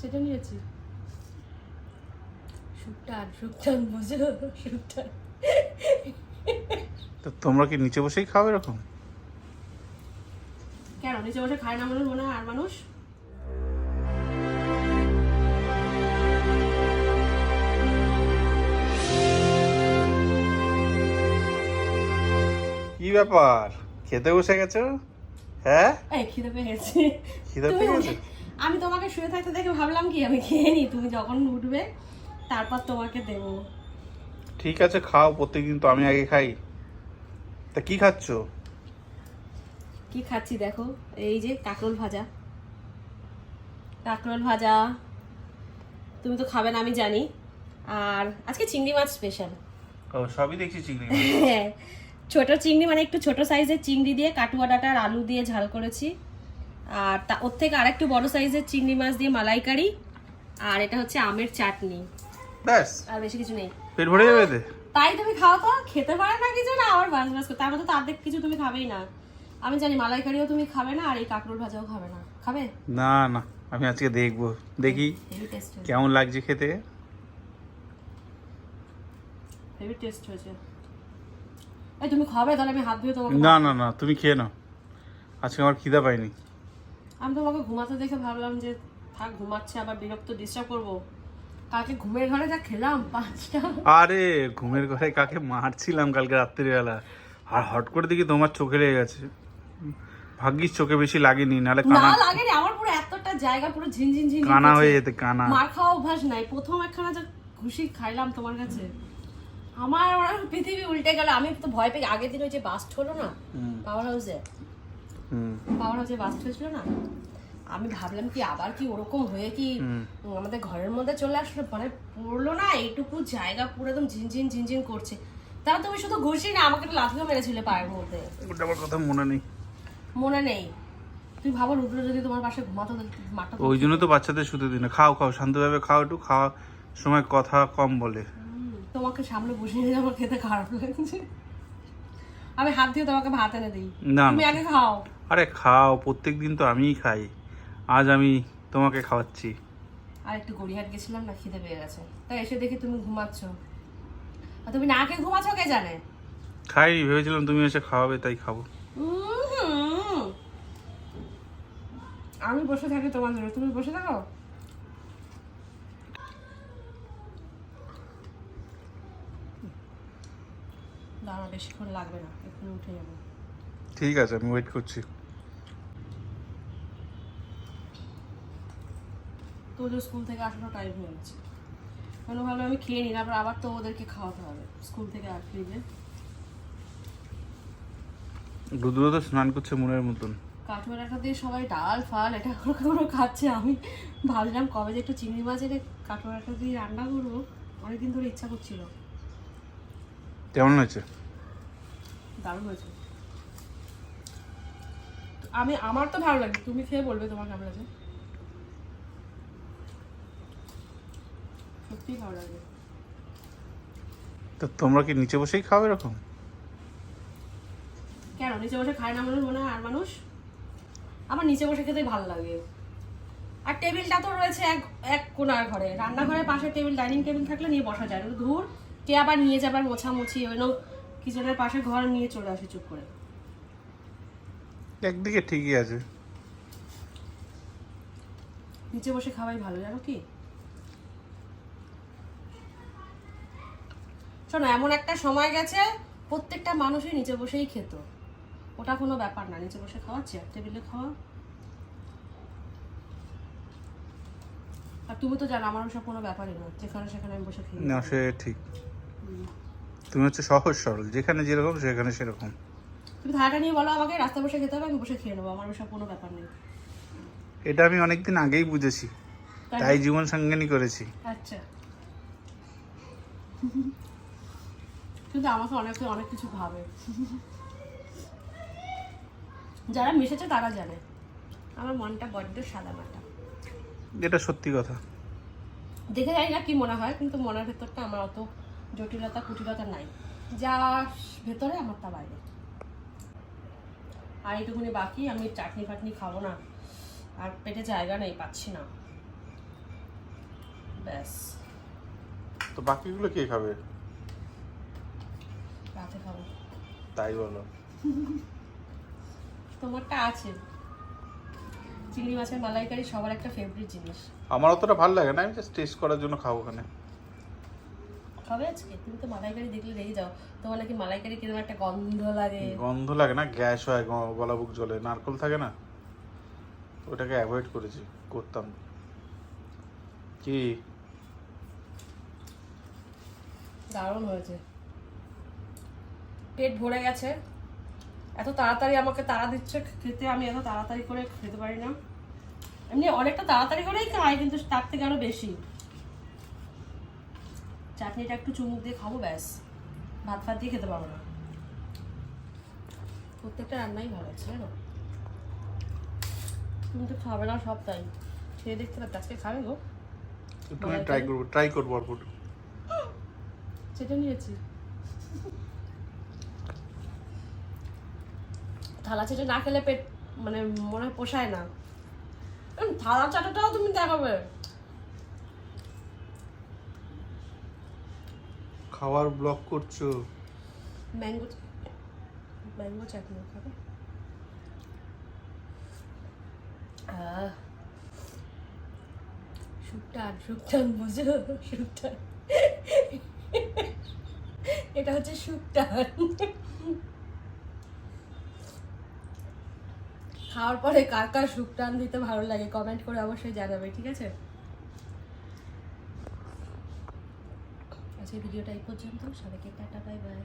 সেটা নিয়েছি। শুকটান শুকটান বুঝো শুকটান তো তোমরা কি নিচে বসেই খাও এরকম? কেন? নিচে বসে খায় না মানুষ মনে হয় আর মানুষ? কি ব্যাপার? খেতে বসে গেছো? হ্যাঁ? এই খিদে পেয়ে গেছে। খিদে পেয়ে গেছে? আমি তোমাকে শুয়ে থাকতে দেখে ভাবলাম কি আমি খেয়ে নি তুমি যখন উঠবে তারপর তোমাকে দেবো। ঠিক আছে খাও প্রত্যেকদিন তো আমি আগে খাই। তা কি খাচ্ছ? কি খাচ্ছি দেখো এই যে কাঁকরোল ভাজা। কাঁকরোল ভাজা। তুমি তো খাবে না আমি জানি। আর আজকে চিংড়ি মাছ স্পেশাল ও সবই দেখছি চিংড়ি হ্যাঁ ছোট চিংড়ি মানে একটু ছোট সাইজের চিংড়ি দিয়ে কাটুয়া ডাটা আর আলু দিয়ে ঝাল করেছি। আর তা ওর থেকে আরেকটু বড় সাইজের চিংড়ি মাছ দিয়ে মালাইকারি আর এটা হচ্ছে আমের চাটনি। ব্যাস। আর বেশি কিছু নেই। পেট ভরে যাবে? তাই তুমি খাও তো খেতে পারে না কিছু না আবার বাস বাস তার মধ্যে তো অর্ধেক কিছু তুমি খাবেই না। আমি জানি মালাইকারিও তুমি খাবে না আর এই কাঁকরোল ভাজাও খাবে না। খাবে? না না আমি আজকে দেখব। দেখি কেমন লাগছে খেতে। হেভি টেস্ট হয়েছে। এই তুমি খাবে তাহলে আমি হাত ধুয়ে তোমাকে না না না তুমি খেয়ে নাও। আজকে আমার খিদা পাইনি। আমি তোমাকে ঘুমাতে দেখে ভাবলাম যে থাক ঘুমাচ্ছে আবার বিরক্ত ডিস্টার্ব করব। কালকে ঘুমের ঘরে যা খেলাম পাঁচটা। আরে ঘুমের ঘরে কাকে মারছিলাম কালকে রাত্রিবেলা? আর হট করে দেখি তোমার চোখে লেগে গেছে। ভাগ্যিস চোখে বেশি লাগেনি নাহলে না কানা লাগেনি আমার পুরো এতটা জায়গা পুরো ঝিনঝিন ঝিনঝিন কানা হয়ে যেতে কানা। মার খাওয়া অভ্যাস নাই প্রথম একখানা যা খুশি খাইলাম তোমার কাছে। আমার ওরা পৃথিবী উল্টে গেল। আমি তো ভয় পেয়ে আগের দিন ওই যে বাস্ট হলো না পাওয়ার হাউসে হুম, পাওয়ার হাউসে বাস্ট হয়েছিল না। আমি ভাবলাম কি আবার কি ওরকম হয়ে কি। আমাদের ঘরের মধ্যে চলে আসলো? মানে পড়ল না এইটুকু জায়গা পুরো একদম ঝিনঝিন ঝিনঝিন করছে। তাও তুমি শুধু ঘুষি না আমাকে একটা লাথিও মেরেছিলে পায়ের মধ্যে। ওটা আমার কথা মনে নেই। মনে নেই। তুমি ভাবো রুদ্র যদি তোমার পাশে ঘুমাতো তাহলে ওই জন্য তো বাচ্চাদের শুতে দিই না। খাও খাও শান্তভাবে খাও একটু। খাওয়ার সময় কথা কম বলে। তোমাকে সামনে বসে নিয়ে আমার খেতে খারাপ লাগছে। আমি হাত দিয়ে তোমাকে ভাত এনে দিই। না তুমি আগে খাও। আরে খাও প্রত্যেক দিন তো আমিই খাই। আজ আমি তোমাকে খাওয়াচ্ছি। আর একটু গড়িয়াহাট গেছিলাম না খিদে পেয়ে গেছে। তাই এসে দেখি তুমি ঘুমাচ্ছ। আর তুমি না খেয়ে ঘুমাচ্ছ কে জানে? খাই ভেবেছিলাম তুমি এসে খাওয়াবে তাই খাব। আমি বসে থাকি তোমার জন্য। তুমি বসে থাকো? দাঁড়া বেশিক্ষণ লাগবে না এক্ষুনি উঠে যাব। ঠিক আছে আমি ওয়েট করছি। তো ওদের স্কুল থেকে আসারও টাইম হয়ে গেছে। কেন ভাবলাম আমি খেয়ে নিই তারপর আবার তো ওদেরকে খাওয়াতে হবে। স্কুল থেকে আসলে যে। রুদ্র তো স্নান করছে মনের মতন। কাঠুয়া টাকা দিয়ে সবাই ডাল ফাল এটা করে করে খাচ্ছে। আমি ভাবলাম কবে যে একটু চিংড়ি মাছ এনে কাঠুয়া টাকা দিয়ে রান্না করব অনেকদিন ধরে ইচ্ছা করছিল। কেমন হয়েছে? দারুণ হয়েছে। আমি আমার তো ভালো লাগে তুমি খেয়ে বলবে তোমার কেমন লাগে সত্যিই ভালো লাগে তো তোমরা কি নিচে বসেই খাও এরকম? কেন? নিচে বসে খায় না মানুষ মনে হয় আর মানুষ? আমার নিচে বসে খেতে ভালো লাগে। আর টেবিলটা তো রয়েছে এক এক কোনার ঘরে। রান্নাঘরের পাশে টেবিল ডাইনিং টেবিল থাকলে নিয়ে বসা যায়। ধুর। কে আবার নিয়ে যাবার মোছামুছি ওই কিচেনের পাশে ঘর নিয়ে চলে আসে চুপ করে। একদিকে ঠিকই আছে। নিচে বসে খাওয়াই ভালো জানো কি? শোনো এমন একটা সময় গেছে প্রত্যেকটা মানুষই নিচে বসেই খেত। ওটা কোনো ব্যাপার না নিচে বসে খাওয়া চেয়ার টেবিলে খাওয়া। আর তুমি তো জানো আমার ওসব কোনো ব্যাপারই না। যেখানে সেখানে আমি বসে খেয়ে না সে ঠিক। তুমি হচ্ছে সহজ সরল যেখানে যেরকম সেখানে সেরকম। তুমি ধারাটা নিয়ে বলো আমাকে রাস্তায় বসে খেতে হবে আমি বসে খেয়ে নেব আমার ওসব কোনো ব্যাপার নেই। এটা আমি অনেকদিন আগেই বুঝেছি তাই তাই জীবন সঙ্গিনী করেছি। আচ্ছা। কিন্তু আমাকে অনেকে অনেক কিছু ভাবে। যারা মিশেছে তারা জানে। আমার মনটা বড্ড সাদা মাটা। এটা সত্যি কথা। দেখে যাই না কি মনে হয় কিন্তু মনের ভেতরটা আমার অত জটিলতা কুটিলতা নাই। যা ভেতরে আমার তা বাইরে। আর এইটুকুনি বাকি আমি চাটনি ফাটনি খাব না। আর পেটে জায়গা নেই পাচ্ছি না। ব্যাস। তো বাকিগুলো কে খাবে? রাতে খাব। তাই বলো। তোমারটা আছে। চিংড়ি মাছের মালাইকারি সবার একটা ফেভারিট জিনিস। আমার অতটা ভালো লাগে না আমি জাস্ট টেস্ট করার জন্য খাব ওখানে। খাবে আজকে? তুমি তো মালাইকারি দেখলে রেগে যাও। তোমার নাকি মালাইকারি কীরকম একটা গন্ধ লাগে। গন্ধ লাগে না গ্যাস হয় গলা বুক জলে নারকল থাকে না? ওটাকে অ্যাভয়েড করেছি করতাম। কি? দারুণ হয়েছে। পেট ভরে গেছে। এত তাড়াতাড়ি আমাকে তাড়া দিচ্ছে খেতে আমি এত তাড়াতাড়ি করে খেতে পারি না। এমনি অনেকটা তাড়াতাড়ি করেই খাই কিন্তু তার থেকে আরও বেশি। চাটনিটা একটু চুমুক দিয়ে খাব ব্যাস। ভাত ফাত দিয়ে খেতে পারব না। প্রত্যেকটা রান্নাই ভালো আছে জানো? তুমি তো খাবে না সব তাই। খেয়ে দেখতে পারতে আজকে খাবে গো। ট্রাই করব ট্রাই করব। সেটা নিয়েছি। থালা চেটে না খেলে পেট মানে মনে পোষায় না। থালা চাটাটাও তুমি দেখাবে। খাওয়ার ব্লক করছ। ম্যাঙ্গো ম্যাঙ্গো চাটনি খাবে। শুকটান শুকটান বুঝো শুকটান এটা হচ্ছে শুকটান খাওয়ার পরে কার কার টান দিতে ভালো লাগে কমেন্ট করে অবশ্যই জানাবে, ঠিক আছে? আজকে ভিডিওটা এই পর্যন্ত। সবাইকে টাটা বাই বাই